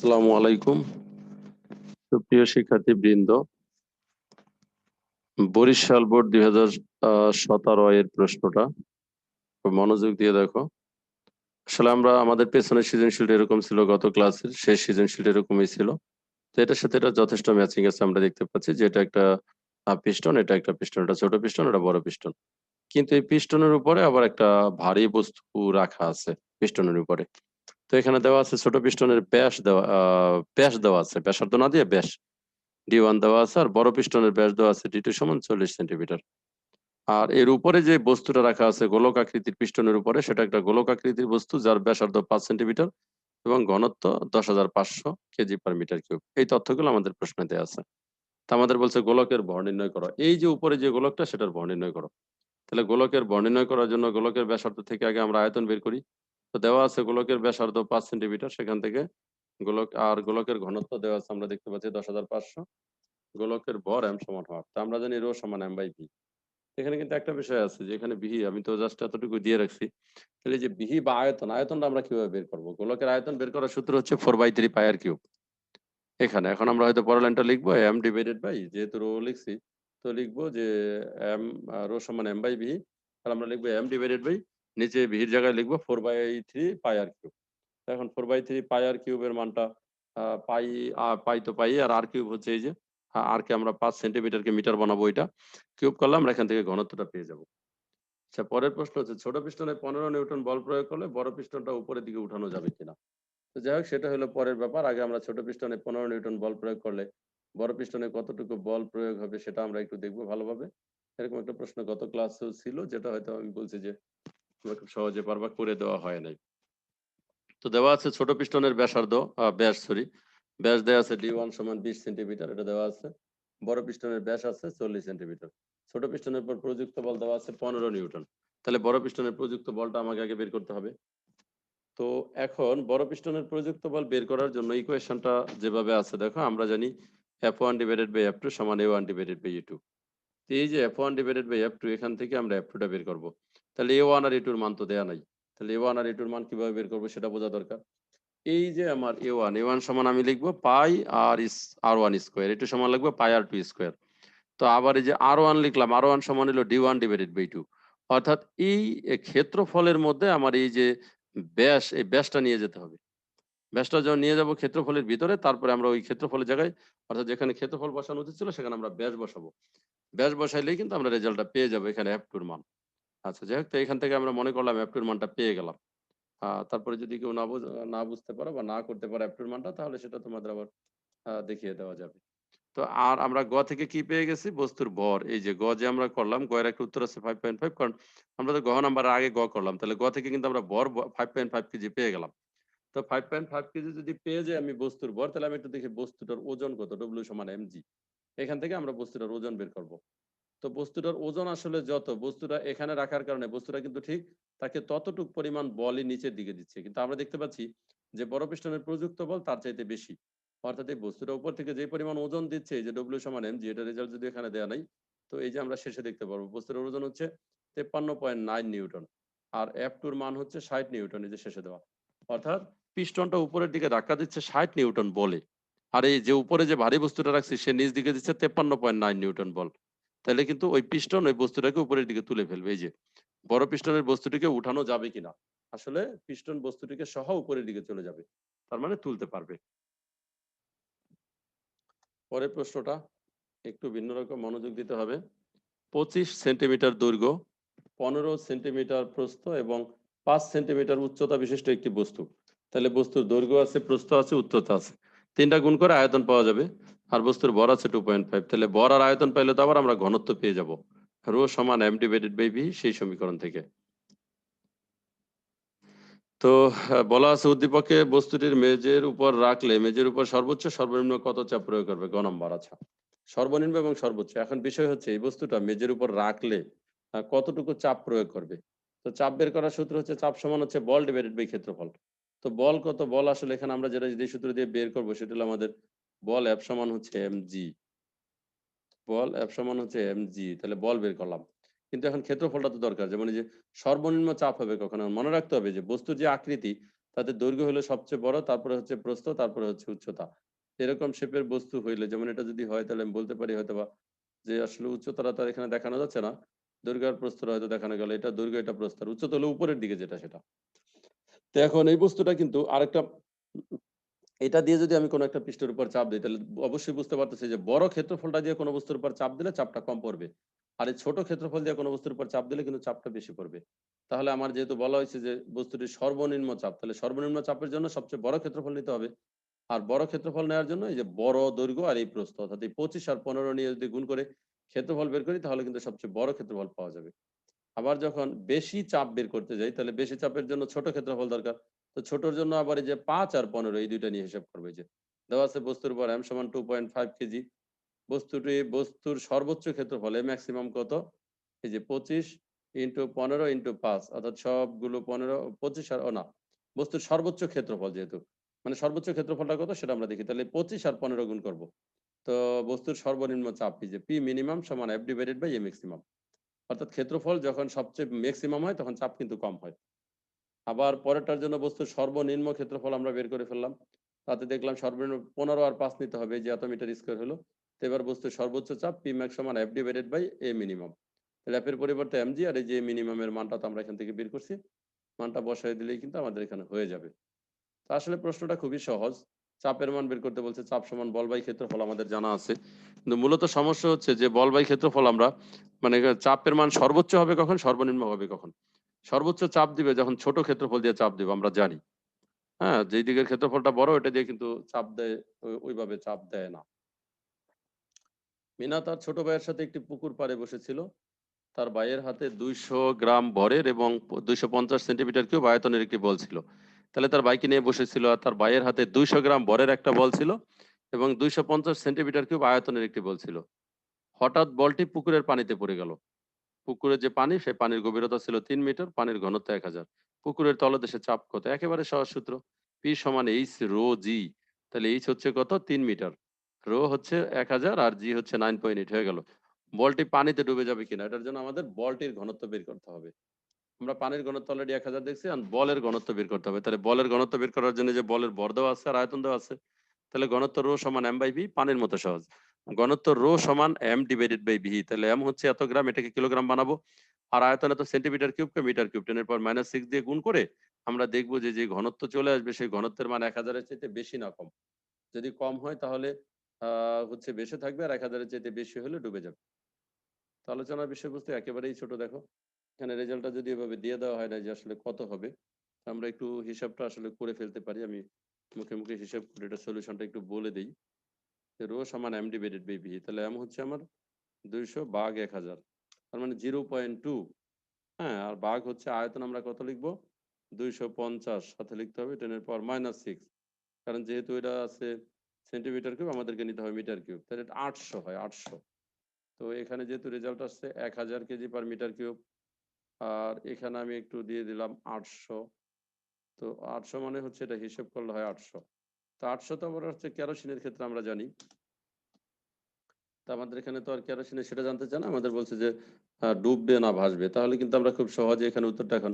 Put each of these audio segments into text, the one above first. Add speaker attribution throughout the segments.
Speaker 1: আসসালামু আলাইকুম। সুপ্রিয় শিক্ষার্থী বৃন্দ বরিশাল বোর্ড দুই হাজার সতেরো এর প্রশ্নটা, মনোযোগ দিয়ে দেখো। আসলে আমরা, আমাদের পেছনের সৃজনশীলটা এরকম ছিল গত ক্লাসের শেষ সৃজনশীলটা এরকমই ছিল। তো এটার সাথে এটা যথেষ্ট ম্যাচিং আছে, আমরা দেখতে পাচ্ছি যে এটা একটা পিস্টন এটা একটা পিস্টন এটা ছোট পিস্টন এটা বড় পিস্টন কিন্তু এই পিস্টনের উপরে আবার একটা ভারী বস্তু রাখা আছে পিস্টনের উপরে। তো এখানে দেওয়া আছে ছোট পিস্টনের ব্যাস দেওয়া ব্যাস দেওয়া আছে। ব্যাসার্ধ না দিয়ে ব্যাস। ডি ওয়ান দেওয়া আছে আর বড় পিস্টনের ব্যাস দেওয়া আছে ডি টু সমান চল্লিশ সেন্টিমিটার। আর এর উপরে যে বস্তুটা রাখা আছে গোলক আকৃতির পিস্টনের উপরে, সেটা একটা গোলক আকৃতির বস্তু যার ব্যাসার্ধ পাঁচ সেন্টিমিটার এবং ঘনত্ব দশ হাজার পাঁচশো কেজি পার মিটার কিউব। এই তথ্যগুলো আমাদের প্রশ্নে দেওয়া আছে। তা আমাদের বলছে গোলকের ভর নির্ণয় করো। এই যে উপরে যে গোলকটা, সেটার ভর নির্ণয় করো। তাহলে গোলকের ভর নির্ণয় করার জন্য গোলকের ব্যাসার্ধ থেকে আগে আমরা আয়তন বের করি। তো দেওয়া আছে গোলকের ব্যাসার্ধ পাঁচ সেন্টিমিটার সেখান থেকে। গোলক, আর গোলকের ঘনত্ব দেওয়া আছে আমরা দেখতে পাচ্ছি দশ হাজার পাঁচশো। গোলকের ভর এম সমান হওয়ার। তা আমরা জানি রো সমান এম বাই ভি এখানে কিন্তু একটা বিষয় আছে যে এখানে বিহি, আমি তো জাস্ট এতটুকু দিয়ে রাখছি। তাহলে যে বিহি বা আয়তন, আয়তনটা আমরা কীভাবে বের করব? গোলকের আয়তন বের করার সূত্র হচ্ছে four by three pi r cube এখানে, এখন আমরা হয়তো পরের লাইনটা লিখব এম ডিভাইডেড বাই যেহেতু রো লিখছি, তো লিখব যে এম রো সমান এম বাই ভি তাহলে আমরা লিখব এম ডিভাইডেড বাই নিচে ভির জায়গায় লিখব four by three pi r cube এখন four by three pi r কিউবের মানটা পাই পাই তো পাই, আর আর কিউব হচ্ছে এই যে আর কে আমরা পাঁচ সেন্টিমিটারকে মিটার বানাবো এটা। কিউব করলে আমরা এখান থেকে ঘনত্বটা পেয়ে যাব। আচ্ছা পরের প্রশ্ন হচ্ছে, ছোট পিস্টনে পনেরো নিউটন বল প্রয়োগ করলে বড় পিস্টনটা উপরের দিকে উঠানো যাবে কিনা? তো যাই হোক, সেটা হলো পরের ব্যাপার। আগে আমরা ছোট পিস্টনে পনেরো নিউটন বল প্রয়োগ করলে বড় পিস্টনে কতটুকু বল প্রয়োগ হবে সেটা আমরা একটু দেখব ভালোভাবে। এরকম একটা প্রশ্ন গত ক্লাসেও ছিল, যেটা হয়তো আমি বলছি যে সহজে পারবা করে দেওয়া হয় নাই। তো দেওয়া আছে ছোট পিস্টনের ব্যাসার্ধ ব্যাস সরি ব্যাস দেওয়া আছে ডি ওয়ান সমান বিশ সেন্টিমিটার, এটা দেওয়া আছে। বড় পিস্টনের ব্যাস আছে চল্লিশ সেন্টিমিটার। ছোট পিস্টনের পর প্রযুক্ত বল দেওয়া আছে পনেরো নিউটন। তাহলে বড় পিস্টনের প্রযুক্ত বলটা আমাকে আগে বের করতে হবে। তো এখন বড় পিস্টনের প্রযুক্ত বল বের করার জন্য ইকুয়েশনটা যেভাবে আছে, দেখো আমরা জানি F one divided by F two সমান A one divided by A two এই যে F one divided by F two এখান থেকে আমরা এফ টুটা বের করব। তাহলে এ ওয়ান আর এ টুর মান তো দেয়া নাই। তাহলে এ ওয়ান আর এ টুর মান কীভাবে বের করব সেটা বোঝা দরকার। এই যে আমার এ ওয়ান এ ওয়ান সমান আমি লিখব pi r is r one square A two সমান লিখব পাই আর টু স্কোয়ার তো আবার এই যে আর ওয়ান লিখলাম আর ওয়ান সমান হলো D one divided by two অর্থাৎ এই ক্ষেত্রফলের মধ্যে আমার এই যে ব্যাস, এই ব্যাসটা নিয়ে যেতে হবে। ব্যাসটা যখন নিয়ে যাব ক্ষেত্রফলের ভিতরে, তারপরে আমরা ওই ক্ষেত্রফলের জায়গায়, অর্থাৎ যেখানে ক্ষেত্রফল বসানো উচিত ছিল সেখানে আমরা ব্যাস বসাবো। ব্যাস বসাইলেই কিন্তু আমরা রেজাল্টটা পেয়ে যাব এখানে এফ টুর মান। আচ্ছা যাই হোক, তো এখান থেকে আমরা মনে করলাম এফ টুর মানটা পেয়ে গেলাম। তারপরে যদি কেউ না না বুঝতে পারো বা না করতে পারো এফ টুর মানটা, তাহলে সেটা তোমাদের আবার দেখিয়ে দেওয়া যাবে। তো আর আমরা গ থেকে কি পেয়ে গেছি? বস্তুর ভর। এই যে গ যে আমরা করলাম, গ এর একটা উত্তর আছে ফাইভ পয়েন্ট ফাইভ কারণ আমরা তো গ নাম্বার আগে গ করলাম। তাহলে গ থেকে কিন্তু আমরা ভর ফাইভ পয়েন্ট ফাইভ কেজি পেয়ে গেলাম। তো ফাইভ পয়েন্ট ফাইভ কেজি যদি পেয়ে যাই আমি বস্তুর ভর, তাহলে আমি একটু দেখি বস্তুটার ওজন কত? ডব্লিউ সমান এমজি এখান থেকে আমরা বস্তুটার ওজন বের করব। তো বস্তুটার ওজন আসলে যত, বস্তুটা এখানে রাখার কারণে বস্তুটা কিন্তু ঠিক তাকে ততটুক পরিমাণ বলই নিচের দিকে দিচ্ছে। কিন্তু আমরা দেখতে পাচ্ছি যে বড় পিস্টনের প্রযুক্ত বল তার চাইতে বেশি। অর্থাৎ এই বস্তুটা উপর থেকে যে পরিমাণ ওজন দিচ্ছে যে ডব্লিউ সমান এমজি এটা রেজাল্ট যদি এখানে দেওয়া নাই, তো এই যে আমরা শেষে দেখতে পারব বস্তুর ওজন হচ্ছে তেপ্পান্ন পয়েন্ট নাইন নিউটন আর এফ টুর মান হচ্ছে ষাট নিউটন, এই যে শেষে দেওয়া। অর্থাৎ পিস্টনটা উপরের দিকে ধাক্কা দিচ্ছে ষাট নিউটন বলে। আর এই যে উপরে যে ভারী বস্তুটা রাখছি, সে নিচ দিকে দিচ্ছে তেপ্পান্ন পয়েন্ট নাইন নিউটন বল। তাহলে কিন্তু ওই পিস্টন ওই বস্তুটাকে উপরের দিকে তুলে ফেলবে। এই যে, বড় পিস্টনের বস্তুটিকে উঠানো যাবে কিনা আসলে পিস্টন বস্তুটিকে সহ উপরের দিকে চলে যাবে, তার মানে তুলতে পারবে। পরের প্রশ্নটা, একটু ভিন্ন রকম মনোযোগ দিতে হবে। পঁচিশ সেন্টিমিটার দৈর্ঘ্য, পনেরো সেন্টিমিটার প্রস্থ এবং পাঁচ সেন্টিমিটার উচ্চতা বিশিষ্ট একটি বস্তু। তাহলে বস্তুর দৈর্ঘ্য আছে, প্রস্থ আছে, উচ্চতা আছে। তিনটা গুণ করে আয়তন পাওয়া যাবে। আর বস্তুর বর আছে টু পয়েন্ট ফাইভ তাহলে বর আর আয়তন পাইলে তো আবার আমরা ঘনত্ব পেয়ে যাব। রো সমান এম ডিভাইডেড বাই ভি সেই সমীকরণ থেকে। তো বলা আছে উদ্দীপকে বস্তুটির মেজের উপর রাখলে, মেজের উপর সর্বোচ্চ, সর্বনিম্ন কত চাপ প্রয়োগ করবে? গ নম্বর আচ্ছা। সর্বনিম্ন এবং সর্বোচ্চ। এখন বিষয় হচ্ছে, এই বস্তুটা মেজের উপর রাখলে কতটুকু চাপ প্রয়োগ করবে? তো চাপ বের করার সূত্র হচ্ছে, চাপ সমান হচ্ছে বল ডিভাইডেড বাই ক্ষেত্রফল। তো বল কত? বল আসলে এখানে আমরা যেটা যে সূত্র দিয়ে বের করব, সেটা হলো আমাদের বল এফ সমান হচ্ছে এম জি বল এফ সমান হচ্ছে এম জি তাহলে বল বের করলাম। কিন্তু এখন ক্ষেত্রফলটা তো দরকার, যেমন যে সর্বনিম্ন চাপ হবে কখন, মনে রাখতে হবে যে বস্তুর যে আকৃতি, তাতে দৈর্ঘ্য হলো সবচেয়ে বড়, তারপরে হচ্ছে প্রস্থ, তারপরে হচ্ছে উচ্চতা। এরকম শেপের বস্তু হইলে, যেমন এটা যদি হয়, তাহলে আমি বলতে পারি হয়তো বা যে আসলে উচ্চতাটা তো এখানে দেখানো যাচ্ছে না, দৈর্ঘ্য আর প্রস্থটা হয়তো দেখানো গেল, এটা দৈর্ঘ্য, এটা প্রস্তর উচ্চতা হলো উপরের দিকে যেটা সেটা। তো এখন এই বস্তুটা কিন্তু আরেকটা এটা দিয়ে যদি আমি কোনো একটা পৃষ্ঠের উপর চাপ দিই, তাহলে অবশ্যই বুঝতে পারতেছি যে বড় ক্ষেত্রফলটা দিয়ে কোনো বস্তুর উপর চাপ দিলে চাপটা কম পড়বে। আর এই ছোট ক্ষেত্রফল দিয়ে কোনো বস্তুর উপর চাপ দিলে কিন্তু চাপটা বেশি পড়বে। তাহলে আমার যেহেতু বলা হয়েছে যে বস্তুটির সর্বনিম্ন চাপ, তাহলে সর্বনিম্ন চাপের জন্য সবচেয়ে বড় ক্ষেত্রফল নিতে হবে। আর বড় ক্ষেত্রফল নেওয়ার জন্য এই যে বড়, দৈর্ঘ্য আর এই প্রস্থ, অর্থাৎ এই পঁচিশ আর পনেরো নিয়ে যদি গুণ করে ক্ষেত্রফল বের করি, তাহলে কিন্তু সবচেয়ে বড় ক্ষেত্রফল পাওয়া যাবে। আবার যখন বেশি চাপ বের করতে যাই, তাহলে বেশি চাপের জন্য ছোট ক্ষেত্রফল দরকার। তো ছোটর জন্য আবার এই যে পাঁচ আর পনেরো, এই দুইটা নিয়ে হিসাব করবে যে। দেওয়া আছে বস্তুর উপর এম সমান টু পয়েন্ট ফাইভ কেজি। বস্তুটি, বস্তুর সর্বোচ্চ ক্ষেত্রফল ম্যাক্সিমাম কত? এই যে পঁচিশ ইন্টু পনেরো ইন্টু পাঁচ, অর্থাৎ সবগুলো পনেরো, পঁচিশ আর, ও না, বস্তুর সর্বোচ্চ ক্ষেত্রফল যেহেতু। মানে সর্বোচ্চ ক্ষেত্রফলটা কত সেটা আমরা দেখি, তাহলে পঁচিশ আর পনেরো গুণ করব। তো বস্তুর সর্বনিম্ন চাপ যে পি মিনিমাম সমান F divided by A maximum অর্থাৎ ক্ষেত্রফল যখন সবচেয়ে ম্যাক্সিমাম হয়, তখন চাপ কিন্তু কম হয়। আবার পরেরটার জন্য বস্তুর সর্বনিম্ন ক্ষেত্রফল আমরা বের করে ফেললাম। তাতে দেখলাম সর্বনিম্ন পনেরো আর পাঁচ নিতে হবে, যে এত মিটার স্কোয়ার হলো এবার বস্তুর সর্বোচ্চ চাপ পি ম্যাক্স সমান F divided by A minimum ল্যাপের পরিবর্তে এমজি আর এই যে মিনিমামের মানটা তো আমরা এখান থেকে বের করছি। মানটা বসাই দিলেই কিন্তু আমাদের এখানে হয়ে যাবে। তো আসলে প্রশ্নটা খুবই সহজ। চাপের মান বের করতে বলছে, চাপ সমান বল বাই ক্ষেত্রফল আমাদের জানা আছে। কিন্তু মূলত সমস্যা হচ্ছে যে বল বাই ক্ষেত্রফল আমরা মানে চাপের মান সর্বোচ্চ হবে কখন, সর্বনিম্ন হবে কখন? সর্বোচ্চ চাপ দিবে যখন ছোট ক্ষেত্রফল দিয়ে চাপ দিবে, আমরা জানি। হ্যাঁ যেই দিকের ক্ষেত্রফলটা বড় ওটা দিয়ে কিন্তু চাপ দেয় ওইভাবে চাপ দেয় না। মিনা তার ছোট ভাইয়ের সাথে একটি পুকুর পাড়ে বসেছিল। তার ভাইয়ের হাতে দুইশো গ্রাম ভরের এবং দুইশো পঞ্চাশ সেন্টিমিটার কিউব আয়তনের একটি বল ছিল। তাহলে তার বাইকে নিয়ে বসেছিল আর তার ভাইয়ের হাতে দুইশো গ্রাম ভরের একটা বল ছিল এবং দুইশো পঞ্চাশ সেন্টিমিটার কিউব আয়তনের একটি বল ছিল। হঠাৎ বলটি পুকুরের পানিতে পড়ে গেল। পুকুরের যে পানি, সেই পানির গভীরতা ছিল তিন মিটার, পানির ঘনত্ব এক হাজার। পুকুরের তলদেশে চাপ কত? একেবারে সহজ সূত্র। পি সমান এইচ রো জি তাহলে এইচ হচ্ছে কত? তিন মিটার। রো হচ্ছে এক হাজার আর জি হচ্ছে নাইন পয়েন্ট এইট হয়ে গেল। বলটি পানিতে ডুবে যাবে কিনা? এটার জন্য আমাদের বলটির ঘনত্ব বের করতে হবে। আমরা পানির ঘনত্ব অলরেডি এক হাজার দেখছি আর বলের ঘনত্ব বের করতে হবে। তাহলে বলের ঘনত্ব বের করার জন্য যে বলের বর দেওয়া আছে আর আয়তন দেওয়া আছে, তাহলে ঘনত্ব রো সমান এম বাই বি পানির মতো সহজ। ঘনত্ব রো সমান এম ডিভাইডেড বাই ভি তাহলে এম হচ্ছে এত গ্রাম, এটাকে কিলোগ্রাম বানাবো। আর আয়তন এত সেন্টিমিটার কিউবকে মিটার কিউব টেনের পর মাইনাস সিক্স দিয়ে গুণ করে আমরা দেখব যে যে ঘনত্ব চলে আসবে, সেই ঘনত্বের মান এক হাজারের চাইতে বেশি না কম। যদি কম হয় তাহলে হচ্ছে বেশি থাকবে আর এক হাজারের চাইতে বেশি হলে ডুবে যাবে। আলোচনার বিষয়বস্তু একেবারেই ছোট, দেখো। এখানে রেজাল্টটা যদি এভাবে দিয়ে দেওয়া হয় না যে আসলে কত হবে আমরা একটু হিসাবটা আসলে করে ফেলতে পারি। আমি মুখে মুখে হিসাব করে এটা সলিউশনটা একটু বলে দিই। রো সমান এম ডিভাইডেড বাই ভি তাহলে এম হচ্ছে আমার দুইশো বাঘ এক হাজার, তার মানে জিরো পয়েন্ট টু। হ্যাঁ আর বাঘ হচ্ছে আয়তন আমরা কত লিখব? দুইশো পঞ্চাশ, সাথে লিখতে হবে টেনের পর মাইনাস সিক্স কারণ যেহেতু এটা আছে সেন্টিমিটার কিউব আমাদেরকে নিতে হবে মিটার কিউব তাহলে এটা আটশো হয়, আটশো। তো এখানে যেহেতু রেজাল্ট আসছে এক হাজার K G per metre cube আর এখানে আমি একটু দিয়ে দিলাম আটশো। তো আটশো মানে হচ্ছে এটা হিসেব করলে হয় আটশো। তো আটশো তো আবার হচ্ছে কেরোসিনের ক্ষেত্রে আমরা জানি। তা আমাদের এখানে তো আর কেরোসিনে সেটা জানতে চান আমাদের বলছে যে ডুববে না ভাসবে। তাহলে কিন্তু আমরা খুব সহজে এখানে উত্তরটা এখন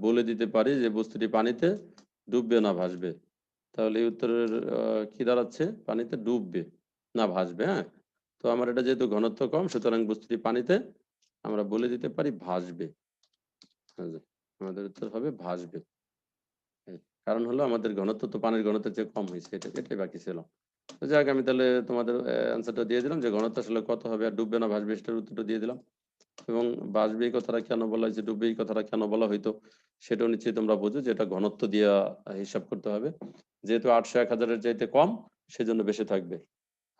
Speaker 1: বলে দিতে পারি যে বস্তুটি পানিতে ডুববে না ভাসবে। তাহলে এই উত্তরের কি দাঁড়াচ্ছে? পানিতে ডুববে না ভাসবে হ্যাঁ? তো আমার এটা যেহেতু ঘনত্ব কম সুতরাং বস্তুটি পানিতে আমরা বলে দিতে পারি ভাসবে। হ্যাঁ, আমাদের উত্তর হবে ভাসবে। কারণ হলো আমাদের ঘনত্ব তো পানির ঘনত্বের চেয়ে কম হয়েছে এটা এটাই বাকি ছিল। যাক, আমি তাহলে তোমাদের অ্যান্সারটা দিয়ে দিলাম যে ঘনত্ব আসলে কত হবে আর ডুববে না ভাসবে সেটার উত্তরটা দিয়ে দিলাম। এবং বাসবে এই কথাটা কেন বলা হয়েছে, ডুববে এই কথাটা কেন বলা হইতো সেটাও নিশ্চয়ই তোমরা বুঝো যে এটা ঘনত্ব দিয়ে হিসাব করতে হবে। যেহেতু আটশো এক হাজারের চাইতে কম, সেজন্য বেশি থাকবে।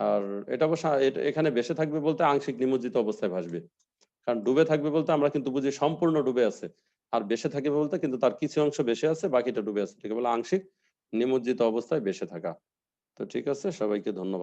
Speaker 1: আর এটা অবশ্য এখানে বেশি থাকবে বলতে আংশিক নিমজ্জিত অবস্থায় ভাসবে। কারণ ডুবে থাকবে বলতে আমরা কিন্তু বুঝি সম্পূর্ণ ডুবে আছে। আর বেশি থাকবে বলতে কিন্তু তার কিছু অংশ বেশি আছে, বাকিটা ডুবে আছে। ঠিক বলে আংশিক নিমজ্জিত অবস্থায় বেশি থাকা। তো ঠিক আছে সবাইকে ধন্যবাদ।